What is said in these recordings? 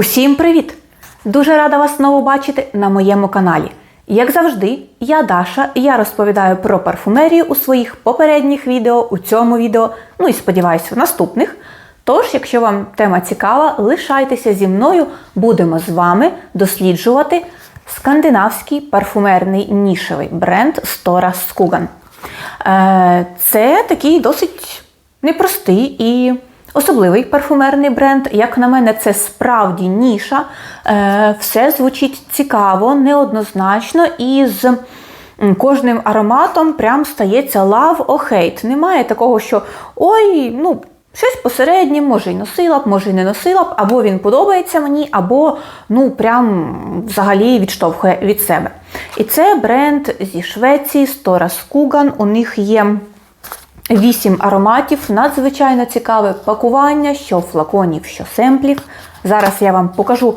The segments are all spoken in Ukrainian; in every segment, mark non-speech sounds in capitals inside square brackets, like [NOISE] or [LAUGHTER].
Усім привіт! Дуже рада вас знову бачити на моєму каналі. Як завжди, я Даша, і я розповідаю про парфумерію у своїх попередніх відео, у цьому відео, ну і сподіваюся, в наступних. Тож, якщо вам тема цікава, лишайтеся зі мною, будемо з вами досліджувати скандинавський парфумерний нішевий бренд Stora Skogan. Е, Це такий досить непростий і особливий парфумерний бренд. Як на мене, це справді ніша. Е, Все звучить цікаво, неоднозначно і з кожним ароматом прям стається love or hate. Немає такого, що ой, ну. Щось посереднє, може й носила б, може й не носила б, або він подобається мені, або ну прям взагалі відштовхує від себе. І це бренд зі Швеції Stora Skogan. У них є Вісім ароматів, надзвичайно цікаве пакування, що флаконів, що семплів. Зараз я вам покажу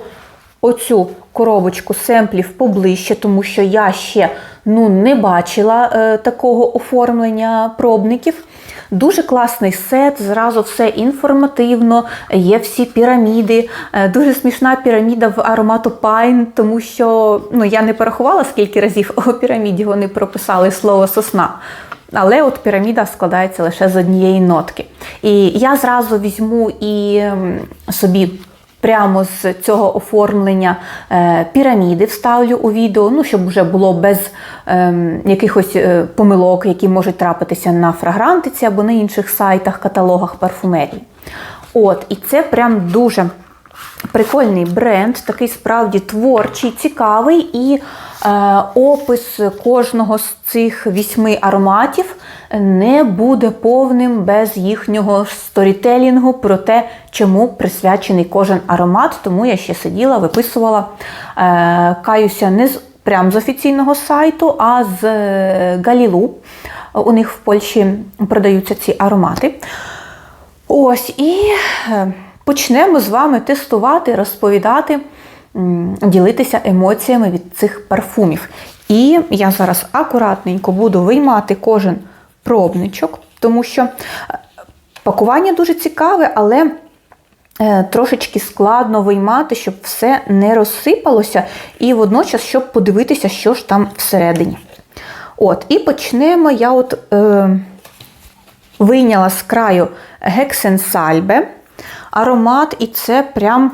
оцю коробочку семплів поближче, тому що я ще ну, не бачила е, такого оформлення пробників. Дуже класний сет, зразу все інформативно, є всі піраміди. Е, Дуже смішна піраміда в аромату Pine, тому що ну, я не порахувала, скільки разів у піраміді вони прописали слово сосна. Але от піраміда складається лише з однієї нотки. І я зразу візьму і собі прямо з цього оформлення е, піраміди вставлю у відео, ну, щоб вже було без ем, якихось е, помилок, які можуть трапитися на фрагрантиці або на інших сайтах, каталогах парфумерії. От, і це прям дуже прикольний бренд, такий справді творчий, цікавий, і опис кожного з цих вісьми ароматів не буде повним без їхнього сторітелінгу про те, чому присвячений кожен аромат. Тому я ще сиділа, виписувала, е, каюся не з прям з офіційного сайту, а з е, Галілу. У них в Польщі продаються ці аромати. Ось і е, почнемо з вами тестувати, розповідати, ділитися емоціями від цих парфумів. І я зараз акуратненько буду виймати кожен пробничок, тому що е, пакування дуже цікаве, але е, трошечки складно виймати, щоб все не розсипалося, і водночас, щоб подивитися, що ж там всередині. От, і почнемо я от. Е, вийняла з краю гексенсальбе аромат, і це прям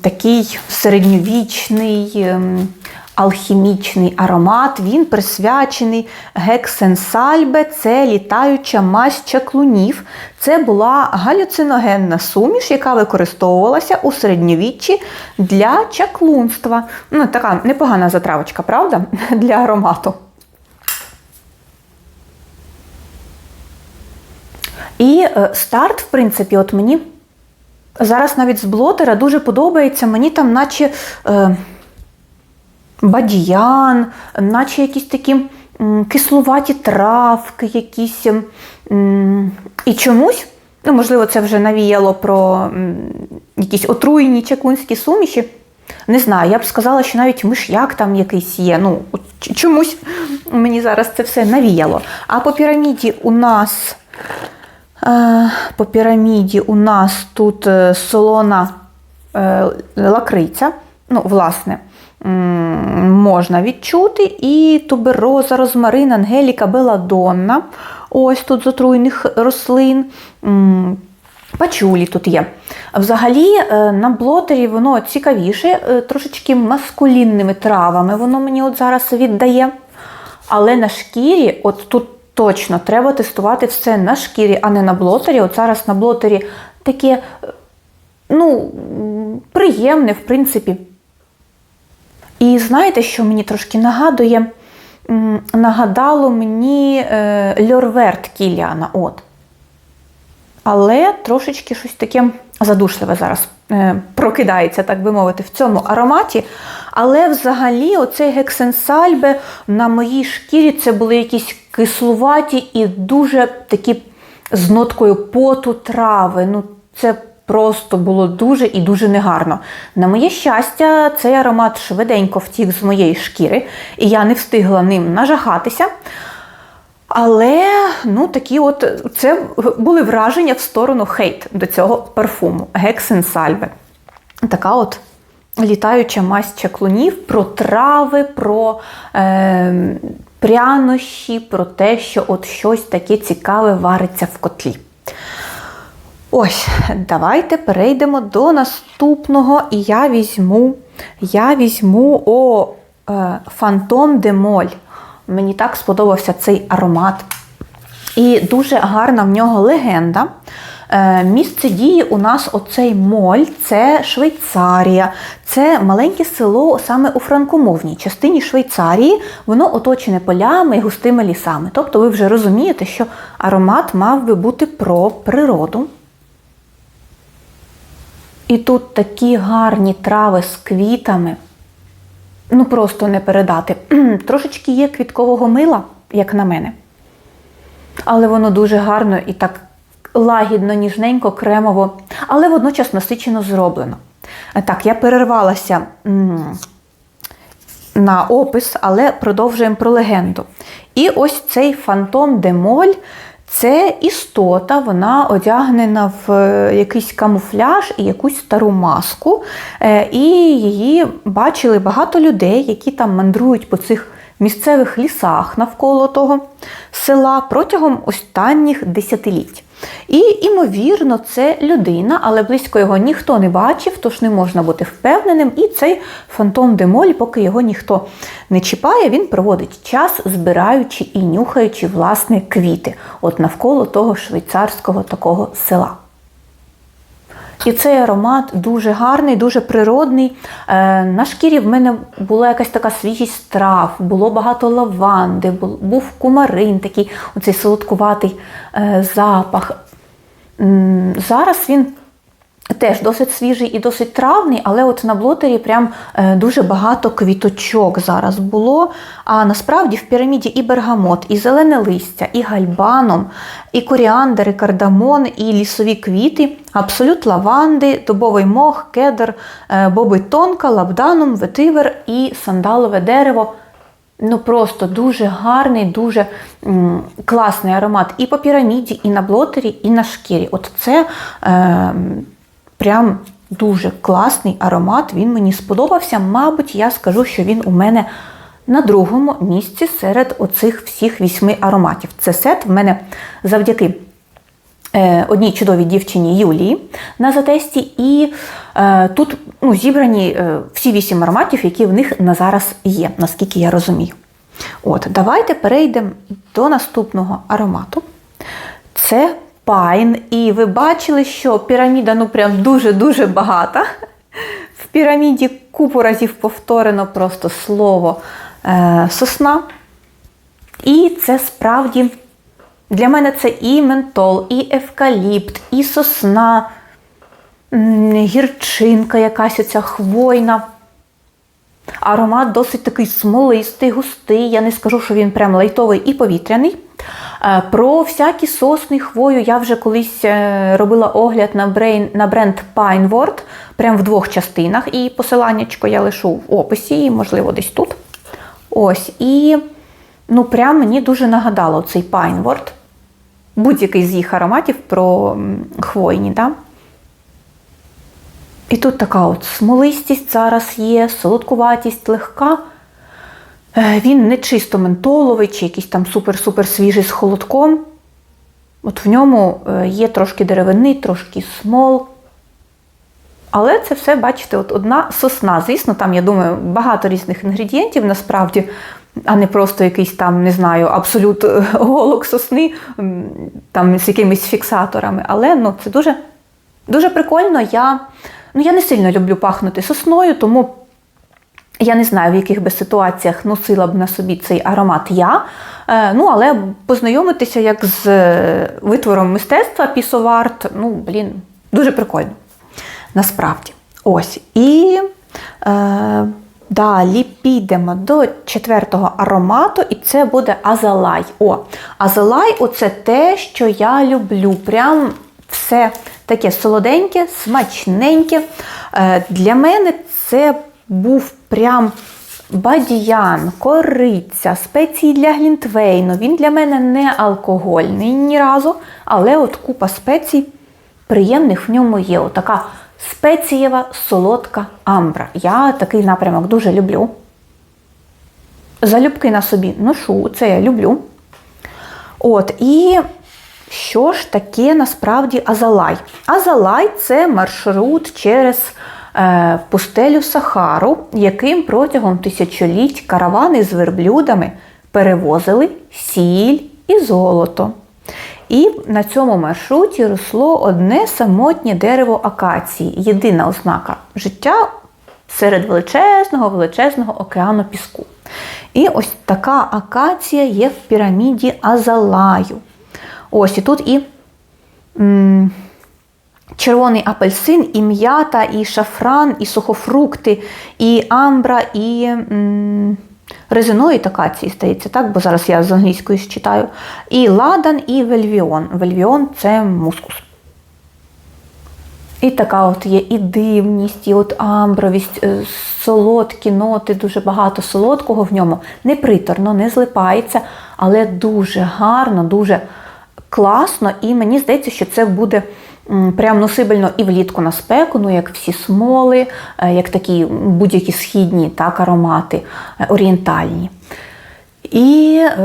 такий середньовічний ем, алхімічний аромат. Він присвячений гексенсальбе, це літаюча мазь чаклунів. Це була галюциногенна суміш, яка використовувалася у середньовіччі для чаклунства. Ну, така непогана затравочка, правда? [LAUGHS] Для аромату. І е, старт, в принципі, от мені зараз навіть з блотера дуже подобається. Мені там, наче е, бадьян, наче якісь такі м, кислуваті травки, якісь. м, І чомусь, ну, можливо, це вже навіяло про м, якісь отруєні чаклунські суміші. Не знаю, я б сказала, що навіть миш'як там якийсь є. Ну, чомусь мені зараз це все навіяло. А по піраміді у нас. Е, По піраміді у нас тут е, солона е, лакриця. Ну, власне, можна відчути. І тубероза, розмарин, ангеліка, беладонна. Ось тут з отруйних рослин. Пачулі тут є. Взагалі, на блотері воно цікавіше, трошечки маскулінними травами воно мені от зараз віддає. Але на шкірі, от тут точно треба тестувати все на шкірі, а не на блотері. От зараз на блотері таке, е, ну, приємне, в принципі. І знаєте, що мені трошки нагадує? Нагадало мені е, Льорверт Кіліана. От. Але трошечки щось таке задушливе зараз прокидається, так би мовити, в цьому ароматі. Але взагалі, оцей гексенсальбе на моїй шкірі це були якісь кислуваті і дуже такі з ноткою поту трави. Ну, це просто було дуже і дуже негарно. На моє щастя, цей аромат швиденько втік з моєї шкіри, і я не встигла ним нажахатися. Але ну такі от це були враження в сторону хейт до цього парфуму Гексен Сальве. така от літаюча масть чаклунів про трави, про е, прянощі, про те, що от щось таке цікаве вариться в котлі. Ось, давайте перейдемо до наступного, і я візьму, я візьму о, е, Фантом де Моль. Мені так сподобався цей аромат. І дуже гарна в нього легенда. Е, Місце дії у нас оцей моль це Швейцарія, це маленьке село саме у франкомовній частині Швейцарії. Воно оточене полями і густими лісами. Тобто ви вже розумієте, що аромат мав би бути про природу. І тут такі гарні трави з квітами. Ну просто не передати. [CLEARS THROAT] Трошечки є квіткового мила, як на мене. Але воно дуже гарно і так лагідно, ніжненько, кремово, але водночас насичено зроблено. Так, я перервалася на опис, але продовжуємо про легенду. І ось цей фантом де Моль це істота, вона одягнена в е, якийсь камуфляж і якусь стару маску. Е, І її бачили багато людей, які там мандрують по цих місцевих лісах навколо того села протягом останніх десятиліть. І, імовірно, це людина, але близько його ніхто не бачив, тож не можна бути впевненим. І цей фантом Демоль, поки його ніхто не чіпає, він проводить час, збираючи і нюхаючи власне квіти, от навколо того швейцарського такого села. І цей аромат дуже гарний, дуже природний. Е, на шкірі в мене була якась така свіжість трав, було багато лаванди, був кумарин, такий оцей солодкуватий е, запах. Зараз він теж досить свіжий і досить травний, але от на блотері прям е, дуже багато квіточок зараз було. А насправді в піраміді і бергамот, і зелене листя, і гальбаном, і коріандр, і кардамон, і лісові квіти, абсолют лаванди, дубовий мох, кедр, е, боби тонка, лабданум, ветивер і сандалове дерево. Ну просто дуже гарний, дуже м, класний аромат і по піраміді, і на блотері, і на шкірі. От це е, прям дуже класний аромат. Він мені сподобався. Мабуть, я скажу, що він у мене на другому місці серед оцих всіх вісьми ароматів. Це сет в мене завдяки е, одній чудовій дівчині Юлії на затесті, і е, тут ну, зібрані е, всі вісім ароматів, які в них на зараз є, наскільки я розумію. От, давайте перейдемо до наступного аромату. Це пайн. І ви бачили, що піраміда ну прям дуже-дуже багата. В піраміді купу разів повторено просто слово е, сосна. І це справді для мене це і ментол, і евкаліпт, і сосна, гірчинка якась оця хвойна. Аромат досить такий смолистий, густий. Я не скажу, що він прям лайтовий і повітряний. Е, Про всякі сосни, хвою я вже колись е, робила огляд на, брейн, на бренд Pineword, прям в двох частинах. І посиланнячко я лишу в описі, і, можливо, десь тут. Ось. І ну, прям мені дуже нагадало цей Pineword. Будь-який з їх ароматів про хвойні. Да? І тут така от смолистість зараз є, солодкуватість легка. Е, Він не чисто ментоловий чи якийсь там супер-супер свіжий з холодком. От в ньому е, є трошки деревини, трошки смол. Але це все, бачите, от одна сосна. Звісно, там, я думаю, багато різних інгредієнтів насправді, а не просто якийсь там, не знаю, абсолют е, голок сосни там з якимись фіксаторами. Але ну, це дуже, дуже прикольно. Я, ну, я не сильно люблю пахнути сосною, тому я не знаю, в яких би ситуаціях носила б на собі цей аромат я. Е, Ну, але познайомитися як з е, витвором мистецтва пісоварт, ну, блін, дуже прикольно. Насправді. Ось. І е, далі підемо до четвертого аромату, і це буде Азалай. О, Азалай оце те, що я люблю. Прям все таке солоденьке, смачненьке. Е, Для мене це був прям бадьян, кориця, спеції для глінтвейну. Він для мене не алкогольний ні разу, але от купа спецій приємних в ньому є. Отака спецієва солодка амбра. Я такий напрямок дуже люблю. Залюбки на собі ношу, це я люблю. От, і що ж таке насправді Азалай? Азалай це маршрут через е, пустелю Сахару, яким протягом тисячоліть каравани з верблюдами перевозили сіль і золото. І на цьому маршруті росло одне самотнє дерево акації, єдина ознака життя серед величезного величезного океану піску. І ось така акація є в піраміді Азалаю. Ось і тут і м, червоний апельсин, і м'ята, і шафран, і сухофрукти, і амбра, і м, резинові акації, здається, так, бо зараз я з англійської читаю. І ладан, і вельвіон. Вельвіон це мускус. І така от є і дивність, і от амбровість, е, солодкі ноти, дуже багато солодкого в ньому. Не приторно, не злипається, але дуже гарно, дуже класно. І мені здається, що це буде прям носибельно і влітку на спеку, ну як всі смоли, е, як такі будь-які східні так, аромати, е, орієнтальні. І е,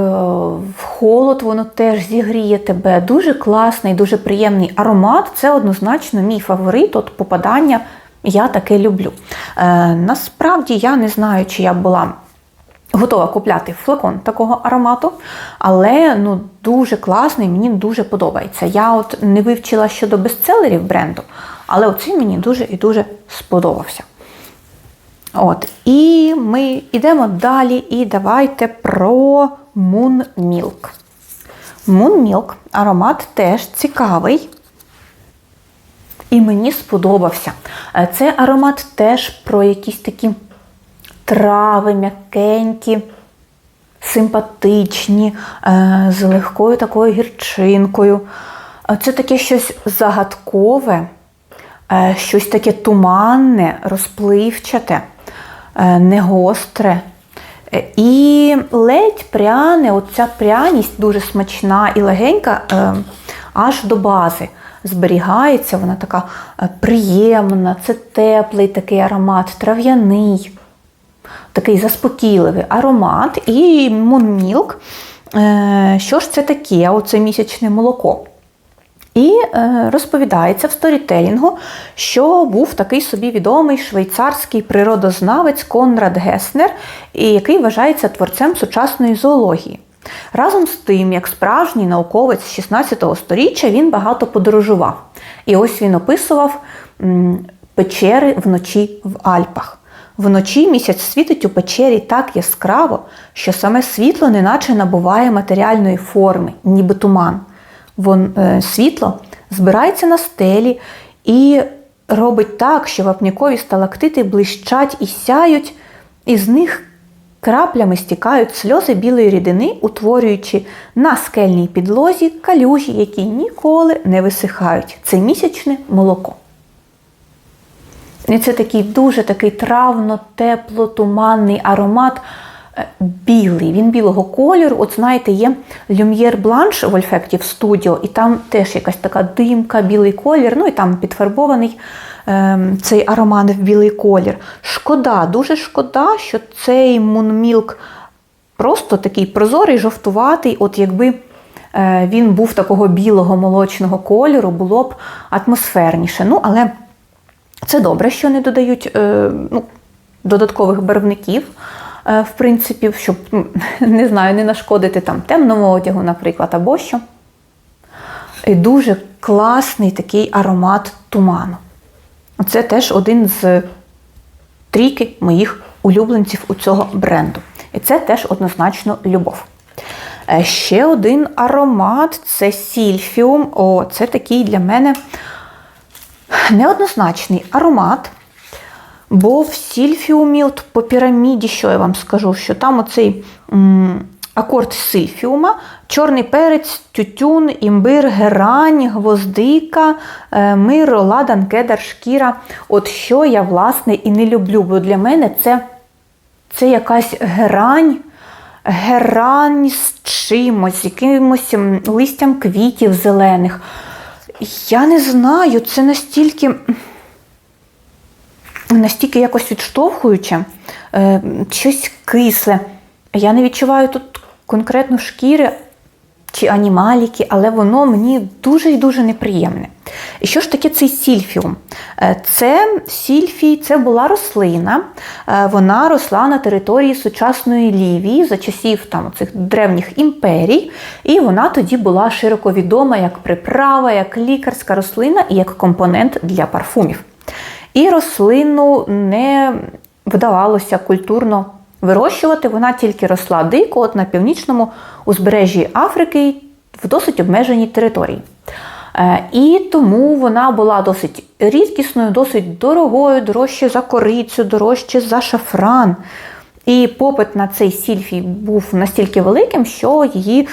холод воно теж зігріє тебе. Дуже класний, дуже приємний аромат. Це однозначно мій фаворит. От попадання я таке люблю. Е, насправді я не знаю, чи я була готова купляти флакон такого аромату, але ну, дуже класний, мені дуже подобається. Я от не вивчила щодо бестселерів бренду, але оцей мені дуже і дуже сподобався. От, І ми йдемо далі, і давайте про Moon Milk. Moon Milk аромат теж цікавий. І мені сподобався. Е, Це аромат теж про якісь такі трави, м'якенькі, симпатичні, е, з легкою такою гірчинкою. Це таке щось загадкове, е, щось таке туманне, розпливчате, е, негостре. І ледь пряне, оця пряність дуже смачна і легенька, аж до бази. Зберігається, вона така приємна, це теплий такий аромат, трав'яний, такий заспокійливий аромат. І Монмілк. Що ж це таке? Оце місячне молоко. І е, розповідається в сторітелінгу, що був такий собі відомий швейцарський природознавець Конрад Геснер, який вважається творцем сучасної зоології. Разом з тим, як справжній науковець 16 століття, він багато подорожував. І ось він описував печери вночі в Альпах. Вночі місяць світить у печері так яскраво, що саме світло неначе набуває матеріальної форми, ніби туман. Вон, е, світло збирається на стелі і робить так, що вапнікові сталактити блищать і сяють, і з них краплями стікають сльози білої рідини, утворюючи на скельній підлозі калюжі, які ніколи не висихають. Це місячне молоко. І це такий дуже такий травно, тепло, туманний аромат. е, Білий, він білого кольору. От знаєте, є Люм'єр Бланш в Ольфектів Studio, і там теж якась така димка, білий колір, ну і там підфарбований ем, цей аромат в білий колір. Шкода, дуже шкода, що цей Мунмілк просто такий прозорий, жовтуватий. От якби е, він був такого білого молочного кольору, було б атмосферніше. Ну, але це добре, що не додають е, ну, додаткових барвників, е, в принципі, щоб ну, [LAUGHS] не знаю, не нашкодити там темному одягу, наприклад, або що. І дуже класний такий аромат туману. Це теж один з трійки моїх улюбленців у цього бренду. І це теж однозначно любов. Е, Ще один аромат це сільфіум. О, це такий для мене неоднозначний аромат. Бо в сільфіумі, от по піраміді, що я вам скажу, що там оцей м, акорд сильфіума, чорний перець, тютюн, імбир, герань, гвоздика, е, миро, ладан, кедар, шкіра. От що я, власне, і не люблю, бо для мене це, це якась герань, герань з чимось, якимось листям квітів зелених. Я не знаю, це настільки. настільки якось відштовхуюче, е, щось кисле. Я не відчуваю тут конкретно шкіри чи анімаліки, але воно мені дуже і дуже неприємне. І що ж таке цей сільфіум? Е, Це сільфій, це була рослина, е, вона росла на території сучасної Лівії за часів там, цих древніх імперій, і вона тоді була широко відома як приправа, як лікарська рослина і як компонент для парфумів. І рослину не вдавалося культурно вирощувати, вона тільки росла дико от на північному узбережжі Африки в досить обмеженій території. Е, І тому вона була досить рідкісною, досить дорогою, дорожче за корицю, дорожче за шафран. І попит на цей сільфій був настільки великим, що її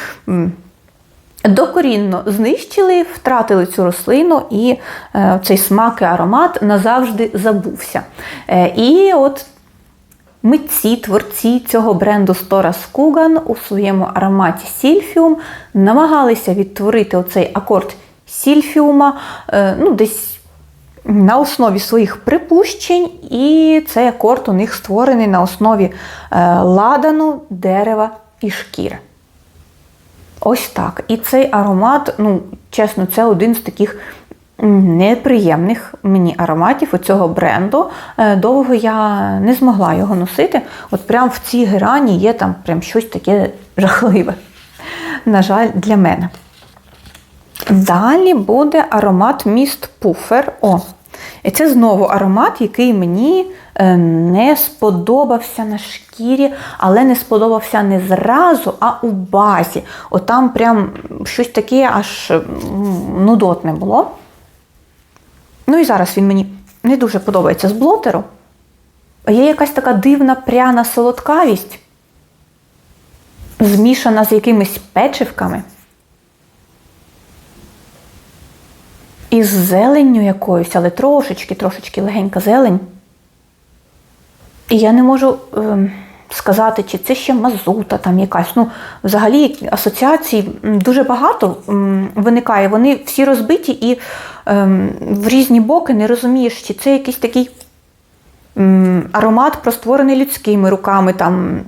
докорінно знищили, втратили цю рослину, і е, цей смак і аромат назавжди забувся. Е, і от Митці, творці цього бренду Сторас Куган у своєму ароматі Сільфіум намагалися відтворити оцей акорд Сільфіума е, ну, десь на основі своїх припущень, і цей акорд у них створений на основі е, ладану, дерева і шкіри. Ось так. І цей аромат, ну, чесно, це один з таких неприємних мені ароматів у цього бренду. Е, Довго я не змогла його носити. От прям в цій герані є там прям щось таке жахливе. На жаль, для мене. Далі буде аромат Міст Пуфер. О, і це знову аромат, який мені е, не сподобався на шкірі, але не сподобався не зразу, а у базі. От там прям щось таке аж нудотне було. Ну і зараз він мені не дуже подобається з блотеру. Є якась така дивна пряна солодкавість, змішана з якимись печивками. із зеленню якоюсь, але трошечки, трошечки легенька зелень. І я не можу е, сказати, чи це ще мазута там якась. Ну, взагалі асоціацій дуже багато виникає. Вони всі розбиті і е, в різні боки не розумієш, чи це якийсь такий м, аромат, простворений людськими руками, там,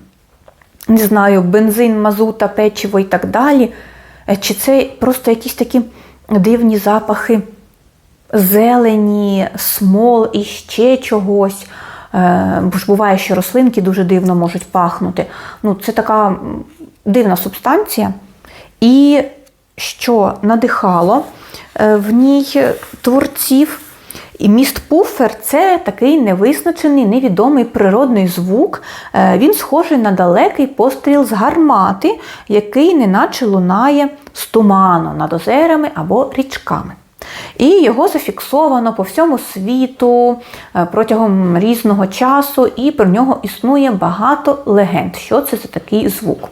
не знаю, бензин, мазута, печиво і так далі. Е, Чи це просто якісь такі дивні запахи зелені, смол і ще чогось. Е, Бо ж буває, що рослинки дуже дивно можуть пахнути. Ну, Це така дивна субстанція. І що надихало е, в ній творців. І міст пуфер це такий невизначений, невідомий природний звук. Е, Він схожий на далекий постріл з гармати, який неначе лунає з туману над озерами або річками. І його зафіксовано по всьому світу е, протягом різного часу, і про нього існує багато легенд. Що це за такий звук?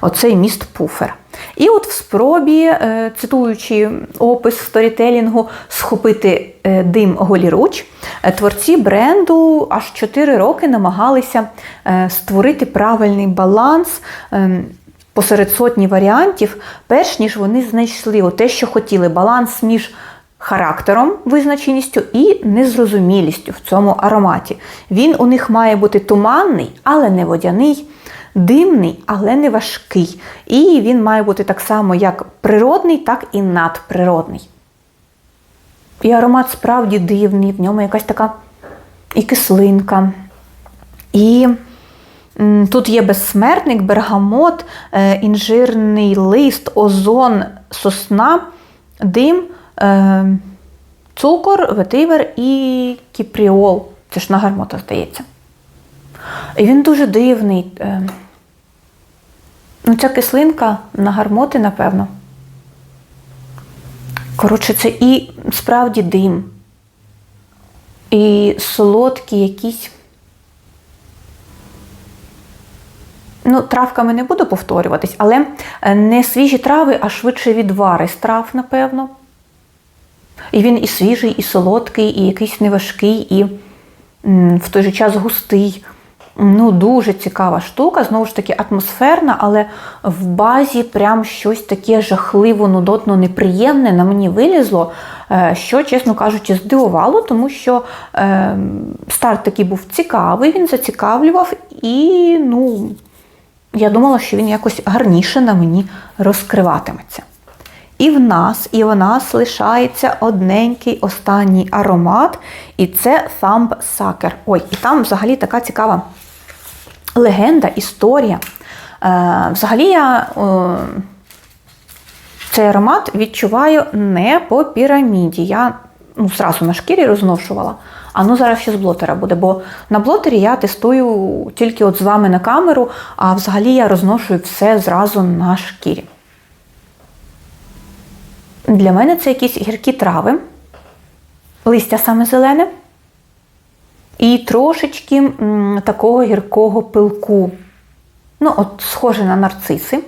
Оцей міст пуфер. І от в спробі, е, цитуючи опис сторітелінгу, схопити е, дим голіруч, творці бренду аж 4 роки намагалися створити правильний баланс. ем, Посеред сотні варіантів, перш ніж вони знайшли те, що хотіли, баланс між характером, визначеністю і незрозумілістю в цьому ароматі. Він у них має бути туманний, але не водяний, димний, але не важкий. І він має бути так само як природний, так і надприродний. І аромат справді дивний, в ньому якась така і кислинка. І тут є безсмертник, бергамот, е, інжирний лист, озон, сосна, дим, цукор, ветивер і кіпріол. Це ж на гармота, здається. І він дуже дивний. е. Ну, ця кислинка на гармоти, напевно. Коротше, це і справді дим. І солодкі якісь. Ну, травками не буду повторюватись, але е, не свіжі трави, а швидше відвари з трав, напевно. І він і свіжий, і солодкий, і якийсь неважкий, і в той же час густий. Ну, дуже цікава штука, знову ж таки, атмосферна, але в базі прям щось таке жахливо, нудотно, неприємне на мені вилізло. е, що, чесно кажучи, здивувало, тому що е, старт такий був цікавий, він зацікавлював, і ну, я думала, що він якось гарніше на мені розкриватиметься. І в нас, і в нас лишається одненький останній аромат, і це Thumb Sucker. Ой, і там взагалі така цікава легенда, історія. Е, взагалі я е, цей аромат відчуваю не по піраміді. Я ну, зразу на шкірі розношувала. А ну зараз ще з блотера буде, бо на блотері я тестую тільки от з вами на камеру, а взагалі я розношую все зразу на шкірі. Для мене це якісь гіркі трави, листя саме зелене, і трошечки м, такого гіркого пилку. Ну, от, схоже на нарциси.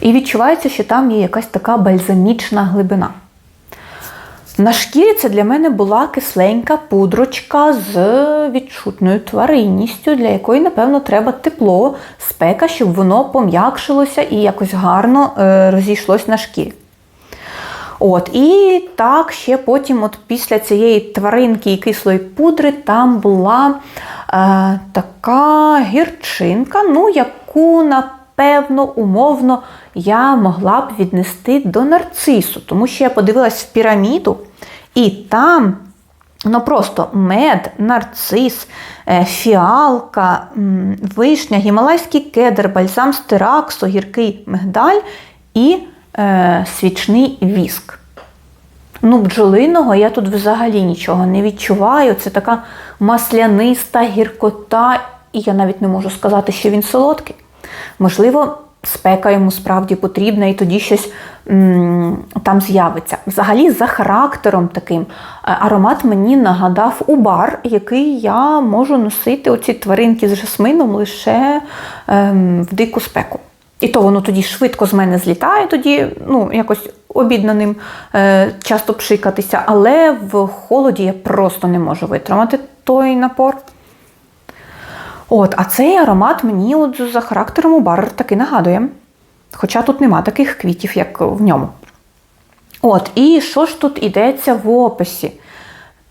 І відчувається, що там є якась така бальзамічна глибина. На шкірі це для мене була кисленька пудрочка з відчутною тваринністю, для якої, напевно, треба тепло, спека, щоб воно пом'якшилося і якось гарно е, розійшлось на шкірі. От, І так, ще потім, от після цієї тваринки і кислої пудри, там була е, така гірчинка, ну, яку, напевно, умовно я могла б віднести до нарцису, тому що я подивилась в піраміду, і там ну, просто мед, нарцис, е, фіалка, вишня, гімалайський кедр, бальзам стираксу, гіркий мигдаль і е, свічний віск. Ну, бджолиного я тут взагалі нічого не відчуваю. Це така масляниста гіркота, і я навіть не можу сказати, що він солодкий. Можливо, спека йому справді потрібна, і тоді щось м, там з'явиться. Взагалі, за характером таким е, аромат мені нагадав убар, який я можу носити оці тваринки з жасмином лише ем, в дику спеку. І то воно тоді швидко з мене злітає, тоді ну, якось обідно ним е, часто пшикатися, але в холоді я просто не можу витримати той напор. От, А цей аромат мені от за характером у бар таки нагадує. Хоча тут нема таких квітів, як в ньому. От, І що ж тут йдеться в описі?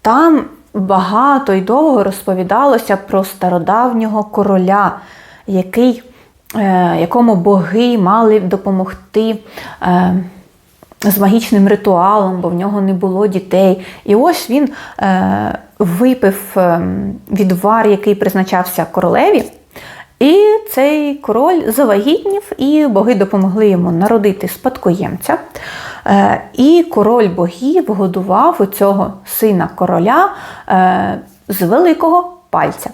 Там багато і довго розповідалося про стародавнього короля, який, е, якому боги мали допомогти. Е, з магічним ритуалом, бо в нього не було дітей. І ось він е, випив е, відвар, який призначався королеві. І цей король завагітнів, і боги допомогли йому народити спадкоємця. Е, і король богів годував у цього сина короля е, з великого пальця.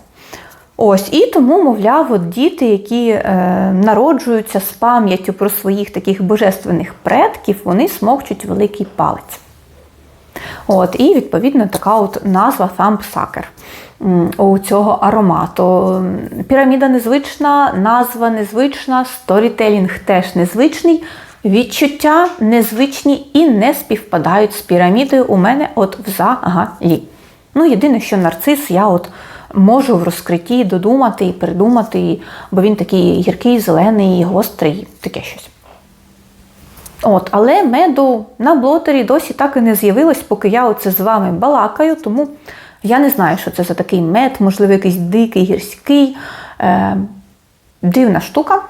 Ось, і тому, мовляв, от діти, які е, народжуються з пам'яттю про своїх таких божественних предків, вони смокчуть великий палець. От, І, відповідно, така от назва Thumb Sucker у цього аромату. Піраміда незвична, назва незвична, сторітелінг теж незвичний. Відчуття незвичні і не співпадають з пірамідою у мене от взагалі. Ну, єдине, що нарцис я от можу в розкритті додумати і придумати, бо він такий гіркий, зелений, гострий, таке щось. От, Але меду на блотері досі так і не з'явилось, поки я оце з вами балакаю, тому я не знаю, що це за такий мед, можливо, якийсь дикий, гірський, е, дивна штука.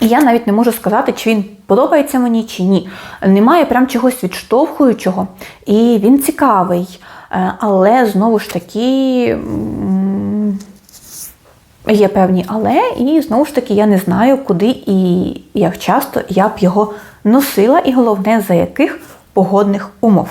І я навіть не можу сказати, чи він подобається мені, чи ні. Немає прям чогось відштовхуючого, і він цікавий. Е, але знову ж таки є певні але, і знову ж таки я не знаю, куди і як часто я б його носила, і головне, за яких погодних умов.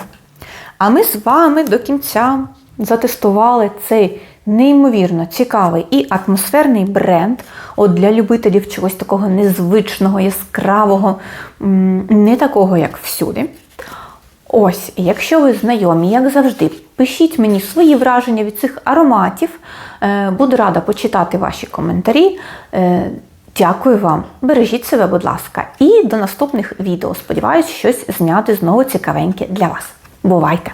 А ми з вами до кінця затестували цей неймовірно цікавий і атмосферний бренд от для любителів чогось такого незвичного, яскравого, не такого, як всюди. Ось, якщо ви знайомі, як завжди, пишіть мені свої враження від цих ароматів. Е, буду рада почитати ваші коментарі. Дякую вам, бережіть себе, будь ласка, і до наступних відео. Сподіваюсь, щось зняти знову цікавеньке для вас. Бувайте!